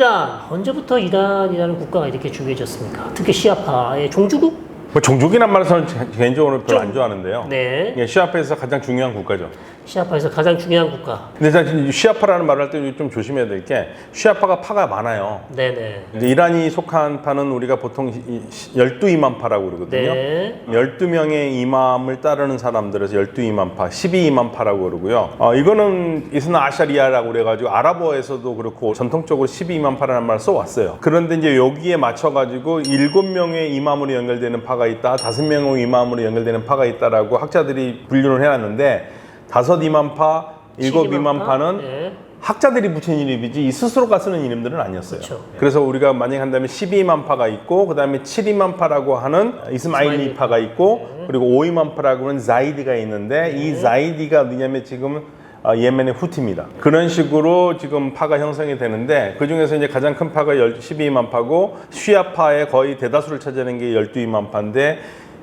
이란 언제부터 이란이라는 국가가 이렇게 중요해졌습니까? 특히 시아파의 종주국? 뭐 종족이란 말을 저는 제- 개인적으로 별로 좀- 안 좋아하는데요. 네, 예, 시아파에서 가장 중요한 국가죠. 시아파에서 가장 중요한 국가. 근데 사실 시아파라는 말을 할 때 좀 조심해야 될 게 시아파가 파가 많아요. 네네. 이제 이란이 속한 파는 우리가 보통 12이만 파라고 그러거든요. 네. 12명의 이맘을 따르는 사람들에서 12이만 파, 12이만 파라고 그러고요. 어, 이거는 이스나 아샤리아라고 그래가지고 아랍어에서도 그렇고 전통적으로 12이만 파라는 말을 써왔어요. 그런데 이제 여기에 맞춰가지고 7명의 이맘으로 연결되는 파가 있다, 5명의 이맘으로 연결되는 파가 있다라고 학자들이 분류를 해놨는데 다섯 이만파, 일곱 이만파는 네. 학자들이 붙인 이름이지 이 스스로가 쓰는 이름들은 아니었어요. 그렇죠. 그래서 우리가 만약에 한다면 12만파가 있고 그다음에 7이만파라고 하는 이스마일리파가 있고 그리고 5이만파라고 하는 자이디가 있는데 이 자이디가 어디냐면 지금 어, 예멘의 후티입니다. 그런 식으로 지금 파가 형성이 되는데 그 중에서 이제 가장 큰 파가 12만파고 쉬아파의 거의 대다수를 차지하는 게 12만파인데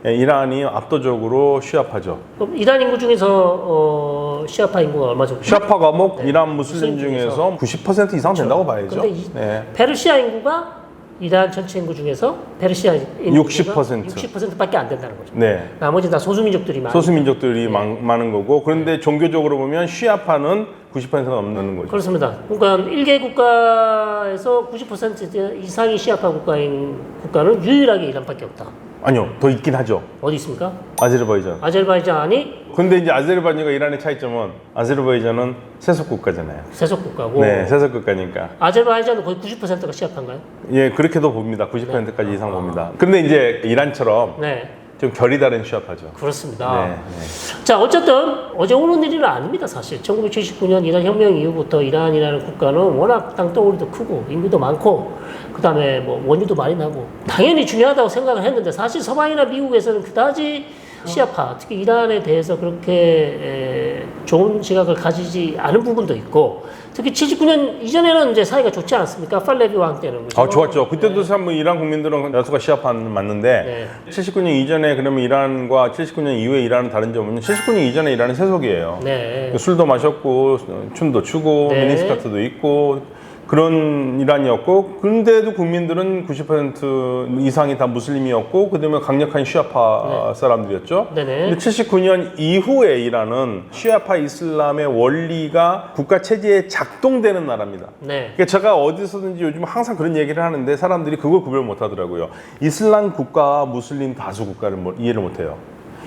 이란이 압도적으로 쉬아파죠. 그럼 이란 인구 중에서 어, 시아파 인구가 얼마 정도? 쉬아파가 뭐 이란 무슬림 무슬림 중에서 90% 이상 된다고 봐야죠. 근데 이- 네. 페르시아 인구가 이란 전체 인구 중에서 페르시아 인구가 60%. 60%밖에 안 된다는 거죠. 네. 나머지 다 소수민족들이 많아요. 소수민족들이 많, 많은 거고 그런데 종교적으로 보면 쉬아파는 90%가 넘는 거죠. 그렇습니다. 그러니까 일개 국가에서 90% 이상이 시아파 국가인 국가는 유일하게 이란밖에 없다. 아니요, 더 있긴 하죠. 어디 있습니까? 아제르바이잔. 아제르바이잔이 근데 이제 아제르바이잔과 이란의 차이점은 아제르바이잔은 세속 국가잖아요. 세속 국가고 네, 세속 국가니까. 아제르바이잔은 거의 90%가 시아파인가요? 예, 그렇게도 봅니다. 90%까지 이상 봅니다. 근데 이제 이란처럼 네, 좀 결이 다른 쉬아파죠. 그렇습니다. 네, 네. 자, 어쨌든 어제 오는 일은 아닙니다, 사실. 1979년 이란 혁명 이후부터 이란이라는 국가는 워낙 땅덩어리도 크고 인구도 많고 그다음에 뭐 원유도 많이 나고 당연히 중요하다고 생각을 했는데 사실 서방이나 미국에서는 그다지 시아파, 특히 이란에 대해서 그렇게 에, 좋은 시각을 가지지 않은 부분도 있고 특히 79년 이전에는 이제 사이가 좋지 않았습니까? 팔레비 왕 때는 그죠? 아, 좋았죠. 그때도 참 이란 국민들은 여수가 시아파는 맞는데 네. 79년 이전에 그러면 이란과 79년 이후에 이란은 다른 점은 79년 이전에 이란은 세속이에요. 네. 술도 마셨고 춤도 추고 네. 미니스커트도 입고 그런 이란이었고 그런데도 국민들은 90% 이상이 다 무슬림이었고 그다음에 강력한 쉬아파 사람들이었죠. 네네. 근데 79년 이후에 이란은 쉬아파 이슬람의 원리가 국가 체제에 작동되는 나라입니다. 네. 그러니까 제가 어디서든지 요즘 항상 그런 얘기를 하는데 사람들이 그걸 구별 못 하더라고요. 이슬람 국가와 무슬림 다수 국가를 뭐 이해를 못 해요.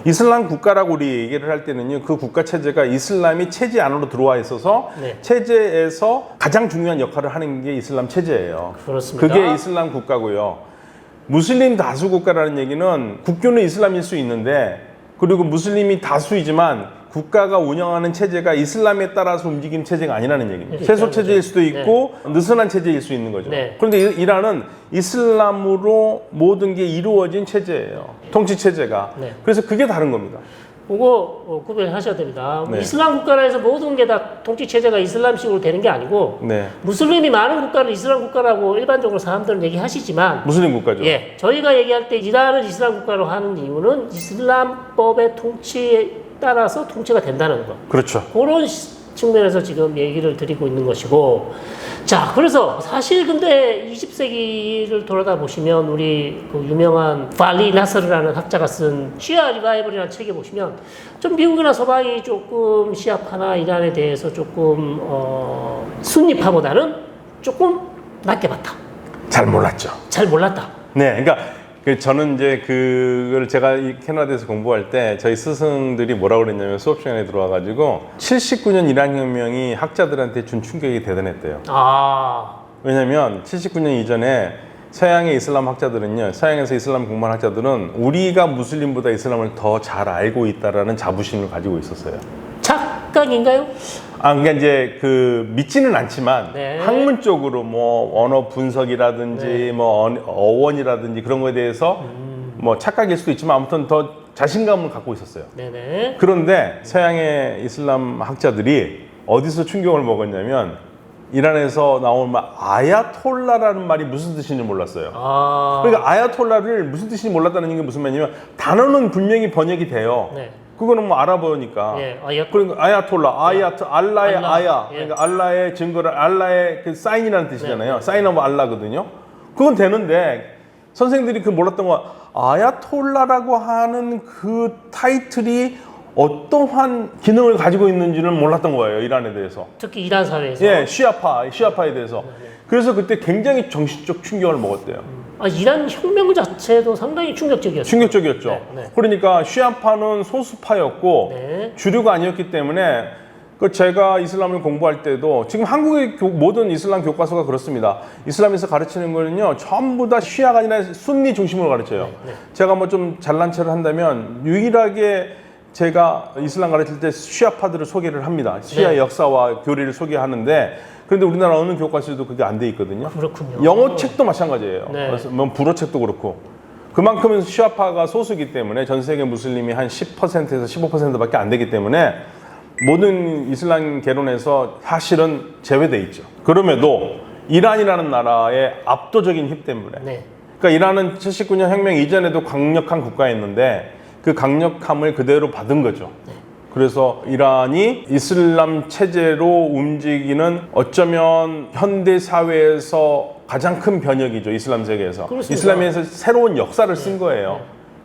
이슬람 국가라고 우리 얘기를 할 때는요, 그 국가 체제가 이슬람이 체제 안으로 들어와 있어서 네. 체제에서 가장 중요한 역할을 하는 게 이슬람 체제예요. 그렇습니다. 그게 이슬람 국가고요. 무슬림 다수 국가라는 얘기는 국교는 이슬람일 수 있는데 그리고 무슬림이 다수이지만 국가가 운영하는 체제가 이슬람에 따라서 움직이는 체제가 아니라는 얘기입니다. 네, 세속 그렇죠. 체제일 수도 있고 느슨한 체제일 수 있는 거죠. 네. 그런데 이- 이란은 이슬람으로 모든 게 이루어진 체제예요. 통치 체제가. 네. 그래서 그게 다른 겁니다. 그거 어, 구별하셔야 됩니다. 네. 이슬람 국가라 해서 모든 게 다 통치 체제가 이슬람식으로 되는 게 아니고 네. 무슬림이 많은 국가를 이슬람 국가라고 일반적으로 사람들은 얘기하시지만 무슬림 국가죠. 예, 저희가 얘기할 때 이란을 이슬람 국가로 하는 이유는 이슬람법의 통치에 따라서 통치가 된다는 거. 그렇죠. 그런 시- 측면에서 지금 얘기를 드리고 있는 것이고 자 그래서 사실 근데 20세기를 돌아다 보시면 우리 그 유명한 발리 나스르라는 학자가 쓴 시아 리바이벌이라는 책에 보시면 좀 미국이나 서방이 조금 시아파나 이란에 대해서 조금 어, 순리파보다는 조금 낮게 봤다 잘 몰랐죠. 잘 몰랐다 네, 그러니까 그 저는 이제 그걸 제가 이 캐나다에서 공부할 때 저희 스승들이 뭐라고 그랬냐면 수업 시간에 들어와 가지고 79년 이란 혁명이 학자들한테 준 충격이 대단했대요. 아 왜냐면 79년 이전에 서양의 이슬람 학자들은요, 서양에서 이슬람 공부한 학자들은 우리가 무슬림보다 이슬람을 더 잘 알고 있다라는 자부심을 가지고 있었어요. 착각인가요? 아, 그러니까 이제 그 믿지는 않지만 네. 학문적으로 뭐 언어 분석이라든지 뭐 언- 어원이라든지 그런 거에 대해서 뭐 착각일 수도 있지만 아무튼 더 자신감을 갖고 있었어요. 네네 그런데 서양의 이슬람 학자들이 어디서 충격을 먹었냐면 이란에서 나온 말 아야톨라라는 말이 무슨 뜻인지 몰랐어요. 아 그러니까 아야톨라를 무슨 뜻인지 몰랐다는 게 무슨 말이냐면 단어는 분명히 번역이 돼요. 네. 그거는 뭐 알아보니까. 예, 아야 그러니까 아야톨라, 아야트, 알라의 알라, 아야, 예. 그러니까 알라의 증거를 알라의 그 사인이라는 뜻이잖아요. 사인 오브 알라거든요. 그건 되는데 선생들이 그 몰랐던 거 아야톨라라고 하는 그 타이틀이 어떠한 기능을 가지고 있는지는 몰랐던 거예요. 이란에 대해서. 특히 이란 사회에서 예, 시아파, 시아파에 대해서. 그래서 그때 굉장히 정신적 충격을 먹었대요. 아, 이란 혁명 자체도 상당히 충격적이었어요. 충격적이었죠. 네, 네. 그러니까 시아파는 소수파였고 네. 주류가 아니었기 때문에 그 제가 이슬람을 공부할 때도 지금 한국의 교- 모든 이슬람 교과서가 그렇습니다. 이슬람에서 가르치는 거는요 전부 다 시아가 아니라 순니 중심으로 가르쳐요. 네, 제가 뭐 좀 잘난 체를 한다면 유일하게 제가 이슬람 가르칠 때 시아파들을 소개를 합니다. 시아 네. 역사와 교리를 소개하는데 그런데 우리나라 어느 교과서에도 그게 안 돼 있거든요. 그렇군요. 영어 책도 마찬가지예요. 네. 그래서 뭐 불어 책도 그렇고 그만큼은 시아파가 소수기 때문에 전 세계 무슬림이 한 10%에서 15%밖에 안 되기 때문에 모든 이슬람 개론에서 사실은 제외돼 있죠. 그럼에도 이란이라는 나라의 압도적인 힘 때문에 네. 그러니까 이란은 79년 혁명 이전에도 강력한 국가였는데 그 강력함을 그대로 받은 거죠. 그래서 이란이 이슬람 체제로 움직이는 어쩌면 현대 사회에서 가장 큰 변혁이죠. 이슬람 세계에서. 그렇습니다. 이슬람에서 새로운 역사를 쓴 거예요.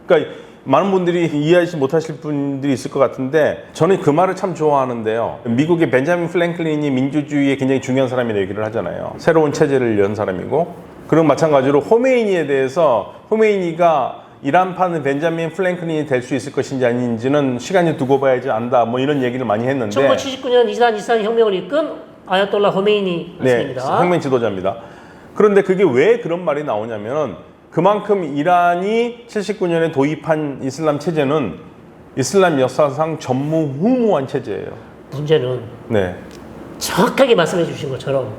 그러니까 많은 분들이 이해하지 못하실 분들이 있을 것 같은데 저는 그 말을 참 좋아하는데요. 미국의 벤자민 플랭클린이 민주주의에 굉장히 중요한 사람이라고 얘기를 하잖아요. 새로운 체제를 연 사람이고 그런 마찬가지로 호메이니에 대해서 호메이니가 이란파는 벤자민 플랭클린이 될 수 있을 것인지 아닌지는 시간이 두고 봐야지 안다. 뭐 이런 얘기를 많이 했는데 1979년 이란 이슬람 혁명을 이끈 아야톨라 호메이니 네, 말씀입니다. 혁명 지도자입니다. 그런데 그게 왜 그런 말이 나오냐면은 그만큼 이란이 79년에 도입한 이슬람 체제는 이슬람 역사상 전무후무한 체제예요. 문제는 네. 정확하게 말씀해 주신 것처럼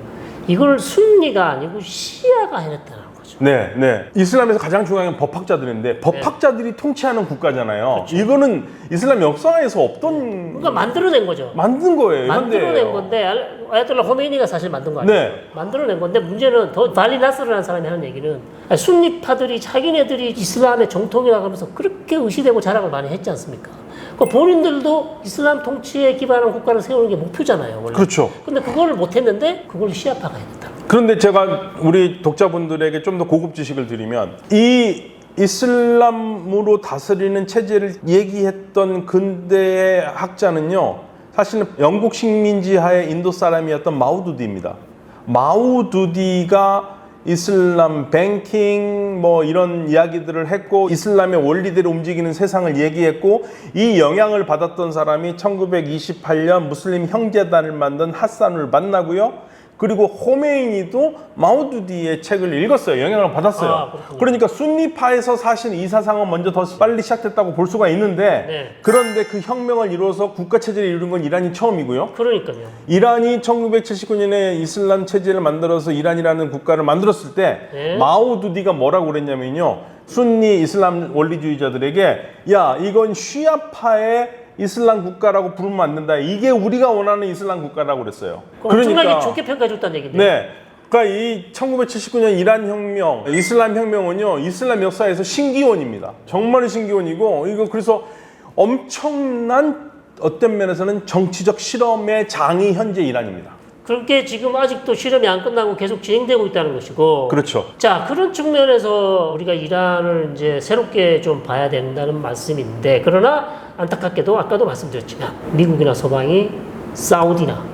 이걸 순리가 아니고 시아가 해냈다는 거죠. 네, 네. 이슬람에서 가장 중요한 건 법학자들인데 법학자들이 통치하는 국가잖아요. 이거는 이슬람 역사에서 없던 그러니까 만들어낸 거죠. 만든 거예요. 만들어낸 현대예요. 건데 알- 아야톨라 호메이니가 사실 만든 거 아니에요? 네. 만들어낸 건데 문제는 더 발리 나스르라는 사람이 하는 얘기는 아니, 순니파들이 자기네들이 이슬람의 정통이라고 하면서 그렇게 의시되고 자랑을 많이 했지 않습니까? 그 본인들도 이슬람 통치에 기반한 국가를 세우는 게 목표잖아요. 원래. 그렇죠. 근데 그거를 못했는데 그걸 시아파가 해냈다. 그런데 제가 우리 독자분들에게 좀 더 고급 지식을 드리면 이 이슬람으로 다스리는 체제를 얘기했던 근대의 학자는요 사실은 영국 식민지 하에 인도 사람이었던 마우두디입니다. 마우두디가 이슬람 뱅킹 뭐 이런 이야기들을 했고 이슬람의 원리대로 움직이는 세상을 얘기했고 이 영향을 받았던 사람이 1928년 무슬림 형제단을 만든 하산을 만나고요. 그리고 호메이니도 마우두디의 책을 읽었어요. 영향을 받았어요. 아. 그러니까 순니파에서 사실 이 사상은 먼저 더 빨리 시작됐다고 볼 수가 있는데 네. 그런데 그 혁명을 이루어서 국가 체제를 이룬 건 이란이 처음이고요. 그러니까요. 이란이 1979년에 이슬람 체제를 만들어서 이란이라는 국가를 만들었을 때 네. 마오두디가 뭐라고 그랬냐면요. 순니 이슬람 원리주의자들에게 야 이건 쉬아파의 이슬람 국가라고 부르면 안 된다. 이게 우리가 원하는 이슬람 국가라고 그랬어요. 엄청나게 좋게 평가해줬다는 얘기인데. 네. 그러니까 이 1979년 이란 혁명, 이슬람 혁명은요, 이슬람 역사에서 신기원입니다. 정말 신기원이고, 이거 그래서 엄청난 어떤 면에서는 정치적 실험의 장이 현재 이란입니다. 그렇게 지금 아직도 실험이 안 끝나고 계속 진행되고 있다는 것이고. 그렇죠. 자, 그런 측면에서 우리가 이란을 이제 새롭게 좀 봐야 된다는 말씀인데, 그러나 안타깝게도 아까도 말씀드렸지만, 미국이나 서방이 사우디나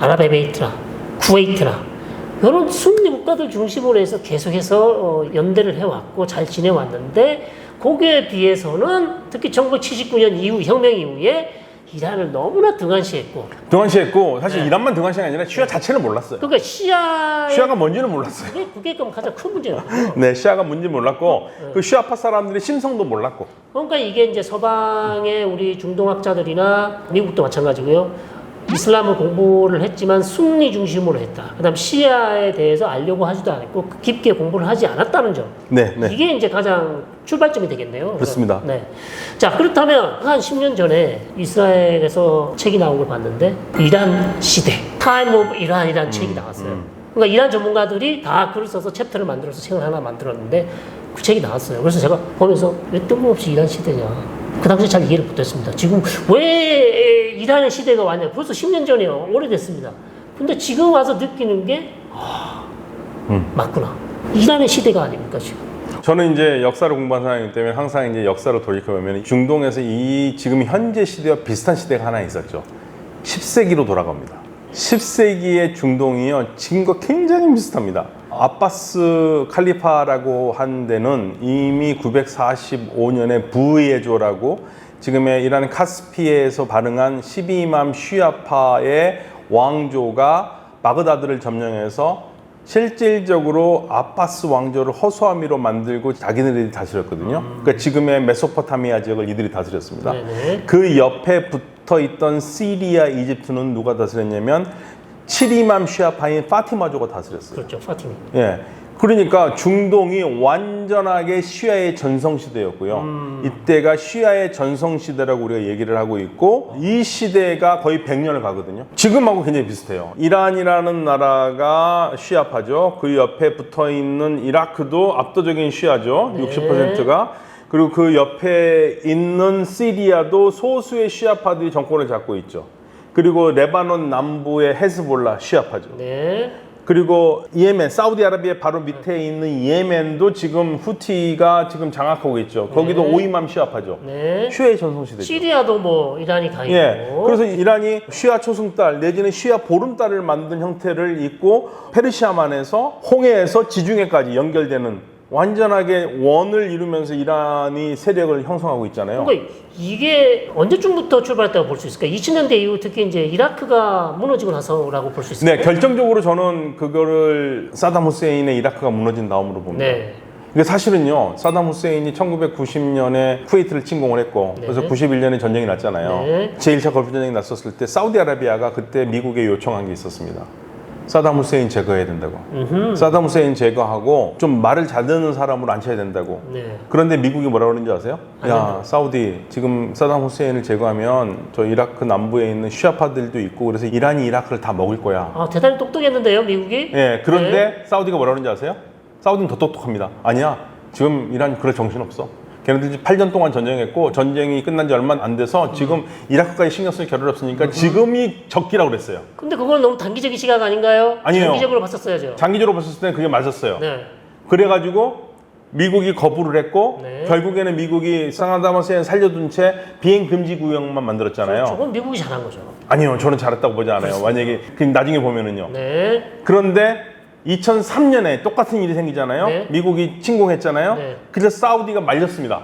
아랍에미리트나 쿠웨이트나 이런 순리 국가들 중심으로 해서 계속해서 어, 연대를 해왔고 잘 지내왔는데, 거기에 비해서는 특히 1979년 이후, 혁명 이후에 이란을 너무나 등한시했고, 등한시했고, 사실 네. 이란만 등한시가 아니라 시아 자체를 몰랐어요. 그러니까 시아의 시아가 뭔지는 몰랐어요. 그게, 그게 그럼 가장 큰 문제거든요. 네, 시아가 뭔지 몰랐고, 그 시아파 사람들의 심성도 몰랐고. 그러니까 이게 이제 서방의 우리 중동 학자들이나 미국도 마찬가지고요. 이슬람을 공부를 했지만 순리 중심으로 했다. 그다음 시아에 대해서 알려고 하지도 않았고 깊게 공부를 하지 않았다는 점. 네, 네. 이게 이제 가장 출발점이 되겠네요. 그렇습니다. 네. 자 그렇다면 한 10년 전에 이스라엘에서 책이 나온 걸 봤는데 이란 시대, Time of Iran이라는 책이 나왔어요. 그러니까 이란 전문가들이 다 글을 써서 챕터를 만들어서 책을 하나 만들었는데 그 책이 나왔어요. 그래서 제가 보면서 왜 뜬금없이 이란 시대냐. 그 당시 잘 이해를 못했습니다. 지금 왜 이란의 시대가 왔냐? 벌써 10년 전이요. 오래됐습니다. 근데 지금 와서 느끼는 게 아, 맞구나. 이란의 시대가 아닙니까 지금? 저는 이제 역사를 공부한 사람이기 때문에 항상 이제 역사를 돌이켜보면 중동에서 이 지금 현재 시대와 비슷한 시대가 하나 있었죠. 10세기로 돌아갑니다. 10세기의 중동이요. 지금과 굉장히 비슷합니다. 아바스 칼리파라고 한 데는 이미 945년에 부에조라고 지금의 이란 카스피에서 발흥한 12만 쉬아파의 왕조가 바그다드를 점령해서 실질적으로 아바스 왕조를 허수아미로 만들고 자기네들이 다스렸거든요. 그러니까 지금의 메소포타미아 지역을 이들이 다스렸습니다. 네네. 그 옆에 붙어 있던 시리아, 이집트는 누가 다스렸냐면 7이맘 쉬아파인 파티마조가 다스렸어요. 그렇죠. 파티미. 예. 그러니까 중동이 완전하게 시아의 전성시대였고요. 음. 이때가 시아의 전성시대라고 우리가 얘기를 하고 있고, 이 시대가 거의 100년을 가거든요. 지금하고 굉장히 비슷해요. 이란이라는 나라가 시아파죠. 그 옆에 붙어 있는 이라크도 압도적인 시아죠. 네. 60%가. 그리고 그 옆에 있는 시리아도 소수의 시아파들이 정권을 잡고 있죠. 그리고 레바논 남부의 헤즈볼라 시아파죠. 네. 그리고 예멘, 사우디아라비아 바로 밑에 있는 예멘도 지금 후티가 지금 장악하고 있죠. 거기도 네. 오이맘 시아파죠. 네. 슈아의 전성시대죠. 시리아도 뭐 이란이 가 있고. 예. 그래서 이란이 시아 초승달 내지는 시아 보름달을 만든 형태를 잇고 페르시아만에서 홍해에서 지중해까지 연결되는 완전하게 원을 이루면서 이란이 세력을 형성하고 있잖아요. 그러니까 이게 언제쯤부터 출발했다고 볼 수 있을까? 2000년대 이후 특히 이제 이라크가 무너지고 나서라고 볼 수 있을까요? 네, 결정적으로 저는 그거를 사담 후세인의 이라크가 무너진 다음으로 봅니다. 네. 이게 사실은요, 사담 후세인이 1990년에 쿠웨이트를 침공을 했고, 네. 그래서 91년에 전쟁이 났잖아요. 네. 제1차 걸프 전쟁이 났었을 때, 사우디아라비아가 그때 미국에 요청한 게 있었습니다. 사담 후세인 제거해야 된다고. 음흠. 사담 후세인 제거하고, 좀 말을 잘 듣는 사람으로 앉혀야 된다고. 네. 그런데 미국이 뭐라 그러는지 아세요? 안 야. 사우디, 지금 사담 후세인을 제거하면 저 이라크 남부에 있는 쉬아파들도 있고, 그래서 이란이 이라크를 다 먹을 거야. 아, 대단히 똑똑했는데요, 미국이? 예, 그런데 네. 사우디가 뭐라 그러는지 아세요? 사우디는 더 똑똑합니다. 아니야. 지금 이란 그럴 정신 없어. 걔네들이 8년 동안 전쟁했고 전쟁이 끝난 지 얼마 안 돼서 지금 이라크까지 신경 쓸 겨를 없으니까 지금이 적기라고 그랬어요. 근데 그건 너무 단기적인 시각 아닌가요? 아니에요. 장기적으로 봤었어야죠. 장기적으로 봤을 때는 그게 맞았어요. 네. 그래가지고 미국이 거부를 했고 네. 결국에는 미국이 상하다마스에 살려둔 채 비행 금지 구역만 만들었잖아요. 저건 미국이 잘한 거죠. 아니요, 저는 잘했다고 보지 않아요. 만약에 그 나중에 보면은요. 네. 그런데 2003년에 똑같은 일이 생기잖아요. 네. 미국이 침공했잖아요. 네. 그래서 사우디가 말렸습니다.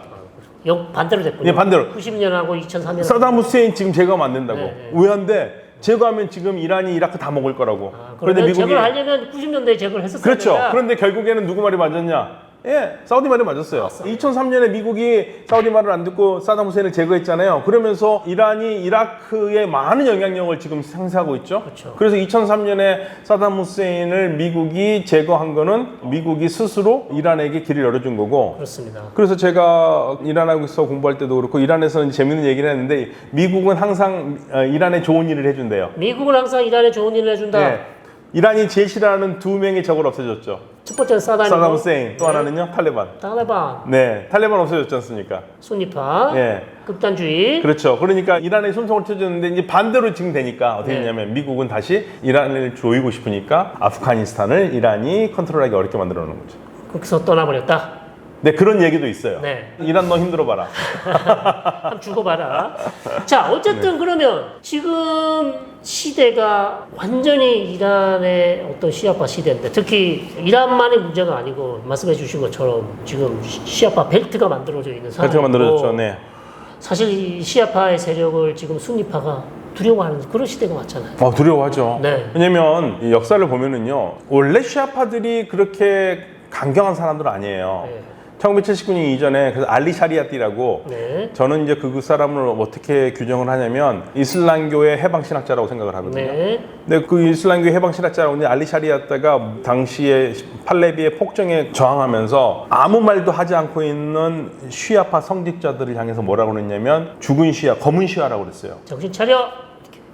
역 반대로 됐군요. 예, 반대로. 90년하고 2003년. 사담 후세인 지금 제거하면 안 된다고. 네, 네. 왜 안 돼? 제거하면 지금 이란이 이라크 다 먹을 거라고. 아, 그런데 미국이 제거를 하려면 90년대에 제거를 했었어야 그렇죠. 그런데 결국에는 누구 말이 맞았냐? 예, 사우디 말이 맞았어요. 2003년에 미국이 사우디 말을 안 듣고 사담 후세인을 제거했잖아요. 그러면서 이란이 이라크에 많은 영향력을 지금 상쇄하고 있죠. 그렇죠. 그래서 2003년에 사담 후세인을 미국이 제거한 거는 미국이 스스로 이란에게 길을 열어준 거고 그렇습니다. 그래서 제가 이란하고서 공부할 때도 그렇고 이란에서는 재밌는 얘기를 했는데 미국은 항상 어, 이란에 좋은 일을 해준대요. 미국은 항상 이란에 좋은 일을 해준다. 네. 이란이 싫어하는 두 명의 적을 없애줬죠. 첫 번째는 사담이고 사담 후세인 또 하나는요 탈레반. 탈레반, 네, 탈레반 없어졌지 않습니까? 순위파, 예. 극단주의. 그렇죠. 그러니까 이란에 손송을 쳐줬는데 이제 반대로 지금 되니까 어떻게 네. 했냐면 미국은 다시 이란을 조이고 싶으니까 아프가니스탄을 이란이 컨트롤하기 어렵게 만들어 놓은 거죠. 거기서 떠나버렸다. 네, 그런 얘기도 있어요. 네. 이란 너 힘들어 봐라. 한번 죽어 봐라. 자, 어쨌든 그러면 지금 시대가 완전히 이란의 어떤 시아파 시대인데 특히 이란만의 문제가 아니고 말씀해 주신 것처럼 지금 시- 시아파 벨트가 만들어져 있는 상황이고 발표가 만들어졌죠. 네. 사실 이 시아파의 세력을 지금 순위파가 두려워하는 그런 시대가 왔잖아요. 어, 두려워하죠. 네. 왜냐면 이 역사를 보면은요, 원래 시아파들이 그렇게 강경한 사람들은 아니에요. 네. 1979년 이전에 그래서 알리 샤리아띠라고 네. 저는 이제 그 사람을 어떻게 규정을 하냐면 이슬람교의 해방 신학자라고 생각을 하거든요. 네. 근데 그 이슬람교 해방 신학자라고 이제 알리 샤리아따가 당시에 팔레비의 폭정에 저항하면서 아무 말도 하지 않고 있는 시아파 성직자들을 향해서 뭐라고 그랬냐면 죽은 시아, 검은 시아라고 그랬어요. 정신 차려.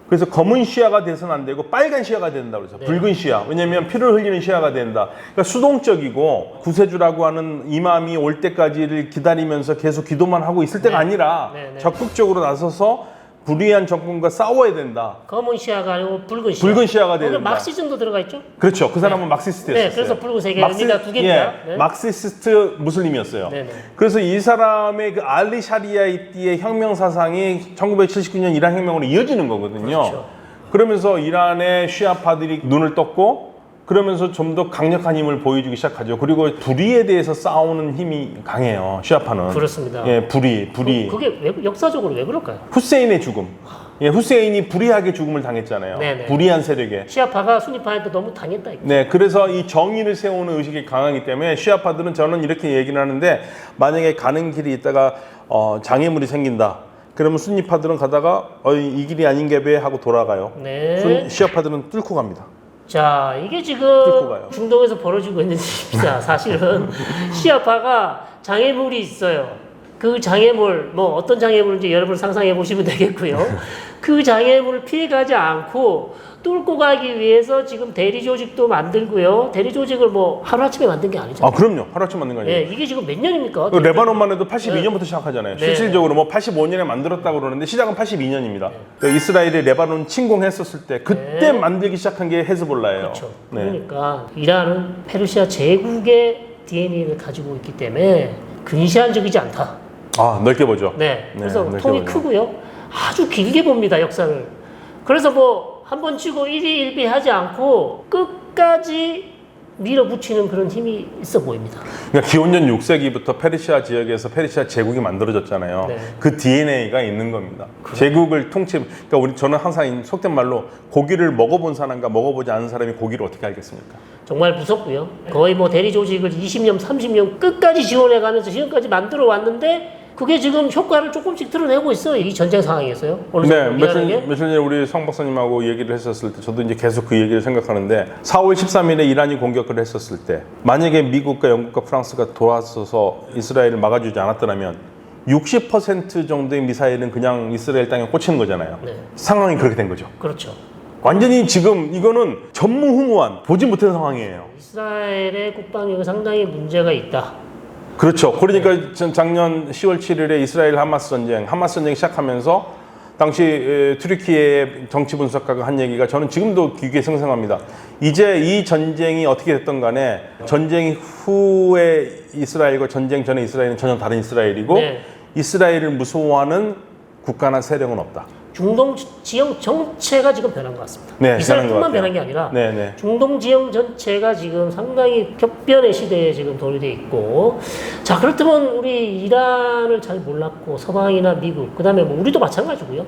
그래서 검은 시야가 돼서는 안 되고 빨간 시야가 된다 그러죠. 붉은 시야. 왜냐면 피를 흘리는 시야가 된다. 그러니까 수동적이고 구세주라고 하는 이맘이 올 때까지를 기다리면서 계속 기도만 하고 있을 때가 네. 아니라 네, 네. 적극적으로 나서서 불의한 정권과 싸워야 된다. 검은 시야가 아니고 붉은 시야. 붉은 시야가 돼야 된다. 막시즘도 들어가 있죠? 그렇죠. 그 사람은 마크시스트였어요. 네, 그래서 붉은색의 의미가 두 개입니다. 예, 네. 마크시스트 무슬림이었어요. 네네. 그래서 이 사람의 그 알리 샤리아이띠의 혁명 사상이 1979년 이란 혁명으로 이어지는 거거든요. 그렇죠. 그러면서 이란의 시아파들이 눈을 떴고 그러면서 좀 더 강력한 힘을 보여주기 시작하죠. 그리고 불의에 대해서 싸우는 힘이 강해요. 시아파는. 그렇습니다. 예, 불의, 불의. 그게 왜, 역사적으로 왜 그럴까요? 후세인의 죽음. 예, 후세인이 불의하게 죽음을 당했잖아요. 네네. 불의한 세력에. 시아파가 순위파한테 너무 당했다. 이거. 네, 그래서 이 정의를 세우는 의식이 강하기 때문에 시아파들은 저는 이렇게 얘기를 하는데 만약에 가는 길이 있다가 어, 장애물이 생긴다. 그러면 순니파들은 가다가 어, 이 길이 아닌 게배 하고 돌아가요. 네. 순- 시아파들은 뚫고 갑니다. 자, 이게 지금. 중동에서 벌어지고 있는 일입니다. 사실은 시아파가 장애물이 있어요. 그 장애물, 뭐 어떤 장애물인지 여러분 상상해 보시면 되겠고요. 그 장애물을 피해가지 않고 뚫고 가기 위해서 지금 대리 조직도 만들고요. 대리 조직을 뭐 하루아침에 만든 게 아니죠. 아, 그럼요. 하루아침 만든 거 아니에요. 예, 이게 지금 몇 년입니까? 그 레바논만 해도 82년부터 시작하잖아요. 네. 실질적으로 뭐 85년에 만들었다고 그러는데 시작은 82년입니다. 이스라엘이 레바논 침공했었을 때 그때 네. 만들기 시작한 게 헤즈볼라예요. 그렇죠. 네. 그러니까 이란은 페르시아 제국의 DNA를 가지고 있기 때문에 근시안적이지 않다. 아, 넓게 보죠. 네. 그래서 네, 통이 그렇죠. 크고요. 아주 길게 봅니다, 역사를. 그래서 뭐 한 번 치고 일희일비 하지 않고 끝까지 밀어붙이는 그런 힘이 있어 보입니다. 그러니까 기원전 6세기부터 페르시아 지역에서 페르시아 제국이 만들어졌잖아요. 네. 그 DNA가 있는 겁니다. 제국을 통치. 그러니까 우리 저는 항상 이 속된 말로 고기를 먹어본 사람과 먹어보지 않은 사람이 고기를 어떻게 알겠습니까? 정말 무섭고요. 거의 뭐 대리 조직을 20년, 30년 끝까지 지원해 가면서 지금까지 만들어 왔는데 그게 지금 효과를 조금씩 드러내고 있어요. 이 전쟁 상황에서요. 어느 네, 며칠. 며칠 전에 우리 성 박사님하고 얘기를 했었을 때 저도 이제 계속 그 얘기를 생각하는데 4월 13일에 이란이 공격을 했었을 때 만약에 미국과 영국과 프랑스가 돌아서서 이스라엘을 막아주지 않았더라면 60% 정도의 미사일은 그냥 이스라엘 땅에 꽂히는 거잖아요. 네. 상황이 그렇게 된 거죠. 그렇죠. 완전히 지금 이거는 전무후무한 보지 못한 상황이에요. 이스라엘의 국방력이 상당히 문제가 있다. 그렇죠. 그러니까 전 작년 10월 7일에 이스라엘 하마스 전쟁, 하마스 전쟁이 시작하면서 당시 에, 트리키의 정치 분석가가 한 얘기가 저는 지금도 귀에 생생합니다. 이제 이 전쟁이 어떻게 됐던 간에 전쟁 후에 이스라엘과 전쟁 전에 이스라엘은 전혀 다른 이스라엘이고 네. 이스라엘을 무서워하는 국가나 세력은 없다. 중동 지- 지형 전체가 지금 변한 것 같습니다. 네, 이스라엘뿐만 같아요. 변한 게 아니라 네, 네. 중동 지형 전체가 지금 상당히 격변의 시대에 지금 돌입돼 있고 자 그렇다면 우리 이란을 잘 몰랐고 서방이나 미국 그다음에 뭐 우리도 마찬가지고요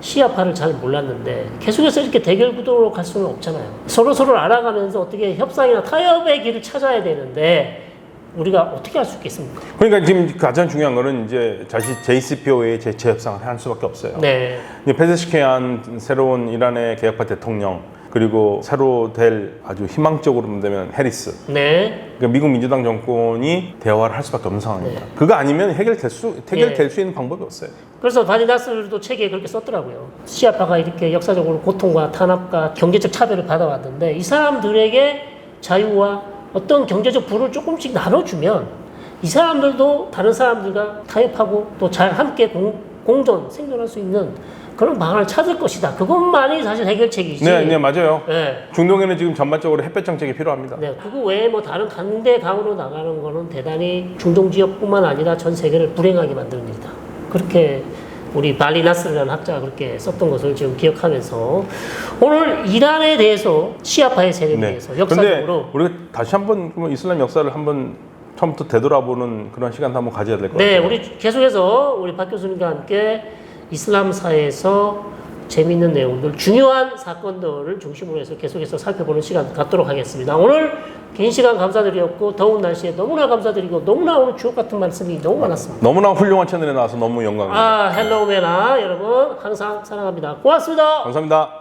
시아파를 잘 몰랐는데 계속해서 이렇게 대결 구도로 갈 수는 없잖아요 서로 서로 알아가면서 어떻게 협상이나 타협의 길을 찾아야 되는데 우리가 어떻게 할 수 있겠습니까? 그러니까 지금 가장 중요한 거는 이제 다시 JCPOA의 재체 협상을 할 수밖에 없어요. 네, 이제 페제시키안 새로운 이란의 개혁파 대통령 그리고 새로 될 아주 희망적으로 본다면 해리스 네, 그러니까 미국 민주당 정권이 대화를 할 수밖에 없는 상황입니다. 그거 아니면 해결될 수 해결될 예. 수 있는 방법이 없어요. 그래서 바니나스도 책에 그렇게 썼더라고요. 시아파가 이렇게 역사적으로 고통과 탄압과 경제적 차별을 받아왔는데 이 사람들에게 자유와 어떤 경제적 부를 조금씩 나눠주면 이 사람들도 다른 사람들과 타협하고 또 잘 함께 공, 공존 생존할 수 있는 그런 방안을 찾을 것이다. 그것만이 사실 해결책이지. 네, 네 맞아요. 네. 중동에는 지금 전반적으로 햇볕 정책이 필요합니다. 네, 그거 외에 뭐 다른 강대 강으로 나가는 거는 대단히 중동 지역뿐만 아니라 전 세계를 불행하게 만드는 일이다. 그렇게 우리 발리나스라는 학자가 그렇게 썼던 것을 지금 기억하면서 오늘 이란에 대해서 시아파의 세력에 대해서 근데 역사적으로 우리가 다시 한번 그러면 이슬람 역사를 한번 처음부터 되돌아보는 그런 시간도 한번 가져야 될것 네, 같아요. 우리 계속해서 우리 박 교수님과 함께 이슬람사에서 재미있는 내용들, 중요한 사건들을 중심으로 해서 계속해서 살펴보는 시간 갖도록 하겠습니다. 오늘 긴 시간 감사드렸고 더운 날씨에 너무나 감사드리고 너무나 오늘 주옥 같은 말씀이 너무 많았습니다. 너무나 훌륭한 채널에 나와서 너무 영광입니다. 아, 헬로우메나 여러분 항상 사랑합니다. 고맙습니다. 감사합니다.